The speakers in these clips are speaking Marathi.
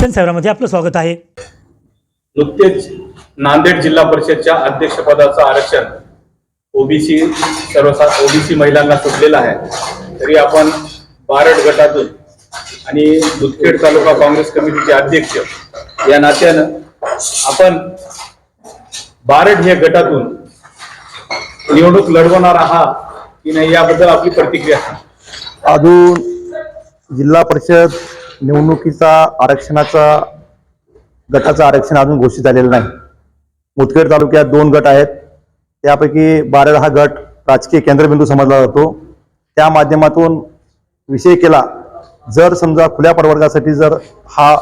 जनसेवरामध्ये आपलं स्वागत आहे नुकतेच नांदेड जिल्हा परिषदच्या अध्यक्षपदाचं आरक्षण ओबीसी सर्वसा ओबीसी महिलांना सुटलेलं आहे तरी आपण बारड गटातून आणि मुदखेड तालुका काँग्रेस कमिटीचे अध्यक्ष या नात्यानं आपण बारड हे गटातून निवडणूक लढवणार आहात की नाही याबद्दल आपली प्रतिक्रिया. अजून जिल्हा परिषद निवडणुकीचा आरक्षणाचा गटाचं आरक्षण अजून घोषित झालेलं नाही. मुदखेड तालुक्यात दोन गट आहेत. त्यापैकी बारा हा गट राजकीय केंद्रबिंदू समजला जातो. त्या माध्यमातून विषय केला. जर समजा खुल्या प्रवर्गासाठी जर हा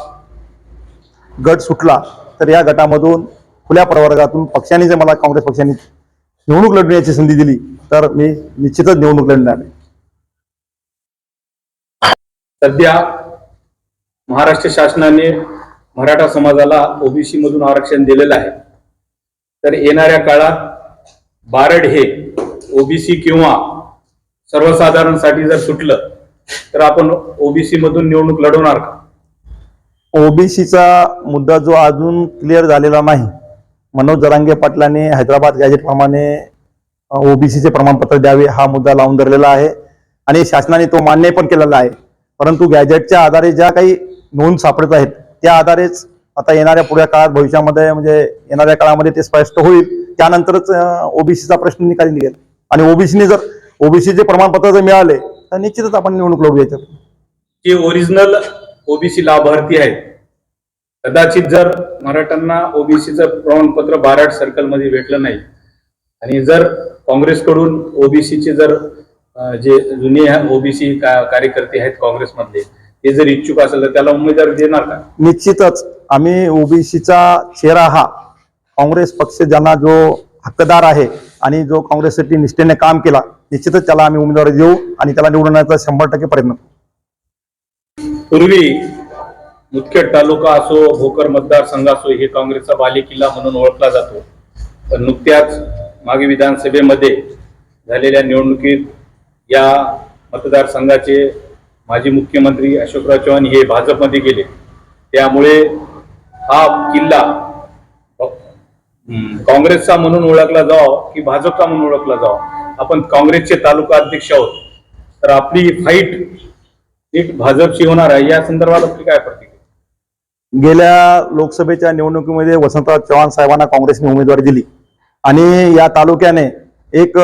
गट सुटला तर या गटामधून खुल्या प्रवर्गातून पक्षाने जर मला काँग्रेस पक्षाने निवडणूक लढण्याची संधी दिली तर मी निश्चितच निवडणूक लढणार सध्या महाराष्ट्र शासनाने मराठा समाजाला ओबीसी मधून आरक्षण दिलेलं आहे. तर येणाऱ्या काळात बारड हे ओबीसी किंवा सर्वसाधारणसाठी जर सुटलं तर आपण ओबीसी मधून निवडणूक लढवणार का? ओबीसीचा मुद्दा जो अजून क्लिअर झालेला नाही. मनोज जरांगे पाटलांनी हैदराबाद गॅजेटप्रमाणे ओबीसीचे प्रमाणपत्र द्यावे हा मुद्दा लावून धरलेला आहे. आणि शासनाने तो मान्य पण केलेला आहे. परंतु गॅजेटच्या आधारे ज्या काही नोंद सापडत आहेत. त्या आधारेच आता येणाऱ्या पुढ्या काळात भविष्यामध्ये म्हणजे येणाऱ्या काळामध्ये ते स्पष्ट होईल. त्यानंतरच ओबीसीचा प्रश्न निकाली निघेल. आणि ओबीसीने जर ओबीसीचे प्रमाणपत्र जर मिळाले तर निश्चितच आपण निवडणूक लढू याच्यात. जे ओरिजिनल ओबीसी लाभार्थी आहेत कदाचित जर मराठ्यांना ओबीसीचं प्रमाणपत्र बाराट सर्कलमध्ये भेटलं नाही आणि जर काँग्रेसकडून ओबीसीचे जर जे जुने ओबीसी कार्यकर्ते आहेत काँग्रेसमधले ते जर इच्छुक असेल तर त्याला उमेदवार देणार का? निश्चितच. आम्ही ओबीसीचा चेहरा हा काँग्रेस पक्ष ज्यांना जो हक्कदार आहे आणि जो काँग्रेससाठी निष्ठेने काम केला निश्चितच त्याला आम्ही उमेदवारी देऊ आणि त्याला निवडण्याचा शंभर टक्के प्रयत्न. पूर्वी मुदखेड तालुका असो भोकर मतदारसंघ असो हे काँग्रेसचा बालेकिल्ला म्हणून ओळखला जातो. तर नुकत्याच मागे विधानसभेमध्ये झालेल्या निवडणुकीत या मतदारसंघाचे माजी मुख्यमंत्री अशोकराव चव्हाण हे भाजपमध्ये गेले. त्यामुळे हा किल्ला काँग्रेसचा म्हणून ओळखला जावा की भाजपचा म्हणून ओळखला जावा? आपण काँग्रेसचे तालुका अध्यक्ष आहोत. तर आपली फाईट एक भाजपची होणार आहे. या संदर्भात आपली काय प्रतिक्रिया? गेल्या लोकसभेच्या निवडणुकीमध्ये वसंतराव चव्हाण साहेबांना काँग्रेसने उमेदवारी दिली. आणि या तालुक्याने एक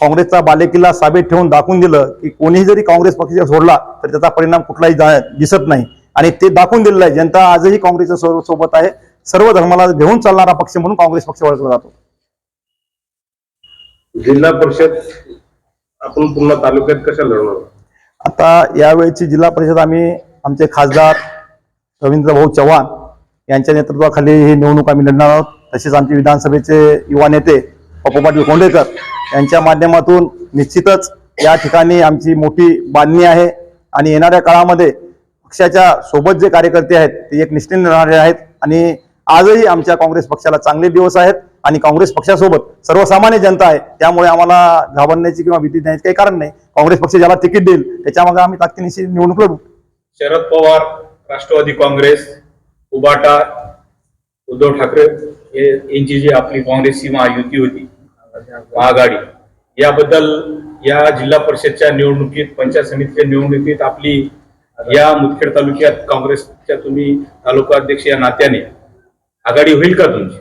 काँग्रेसचा बालेकिल्ला साबित ठेवून दाखवून दिलं की कोणीही जरी काँग्रेस पक्ष सोडला तर त्याचा परिणाम कुठलाही दिसत नाही. आणि ते दाखवून दिलेलं आहे जनता आजही काँग्रेसच्या सो- सोबत आहे. सर्व धर्माला घेऊन चालणारा पक्ष म्हणून काँग्रेस पक्ष ओळखला जातो. जिल्हा परिषद आपण पूर्ण तालुक्यात कशा लढवणार आता यावेळची जिल्हा परिषद आम्ही आमचे खासदार रवींद्र भाऊ चव्हाण यांच्या नेतृत्वाखाली ही निवडणूक आम्ही लढणार आहोत. तसेच आमचे विधानसभेचे युवा नेते पप्पू पाटील कोंडेकर यांच्या माध्यमातून निश्चितच या ठिकाणी आमची मोठी बांधणी आहे. आणि येणाऱ्या काळामध्ये पक्षाच्या सोबत जे कार्यकर्ते आहेत ते एक निष्ठेने राहणारे आहेत. आणि आजही आमच्या काँग्रेस पक्षाला चांगले दिवस आहेत. आणि काँग्रेस पक्षासोबत सर्वसामान्य जनता आहे. त्यामुळे आम्हाला घाबरण्याची किंवा भीती देण्याची काही कारण नाही. काँग्रेस पक्ष ज्याला तिकीट देईल त्याच्यामागे आम्ही ताकदीनिशी निवडणूक लढू शरद पवार राष्ट्रवादी काँग्रेस उबाटा उद्धव ठाकरे यांची जी आपली काँग्रेसची महायुती होती महाआघाडी याबद्दल या जिल्हा परिषदच्या निवडणुकीत पंचायत समितीच्या निवडणुकीत आपली या मुदखेड तालुक्यात काँग्रेसच्या तुम्ही तालुका अध्यक्ष या नात्याने आघाडी होईल का तुमची?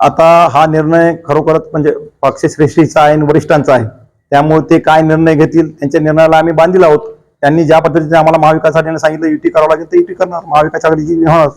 आता हा निर्णय खरोखरच म्हणजे पक्षश्रेष्ठीचा आहे आणि वरिष्ठांचा आहे. त्यामुळे ते काय निर्णय घेतील त्यांच्या निर्णयाला आम्ही बांधील आहोत. त्यांनी ज्या पद्धतीने आम्हाला महाविकास आघाडीने सांगितलं युती करावं लागेल तर युती करणार. महाविकास आघाडीची होणार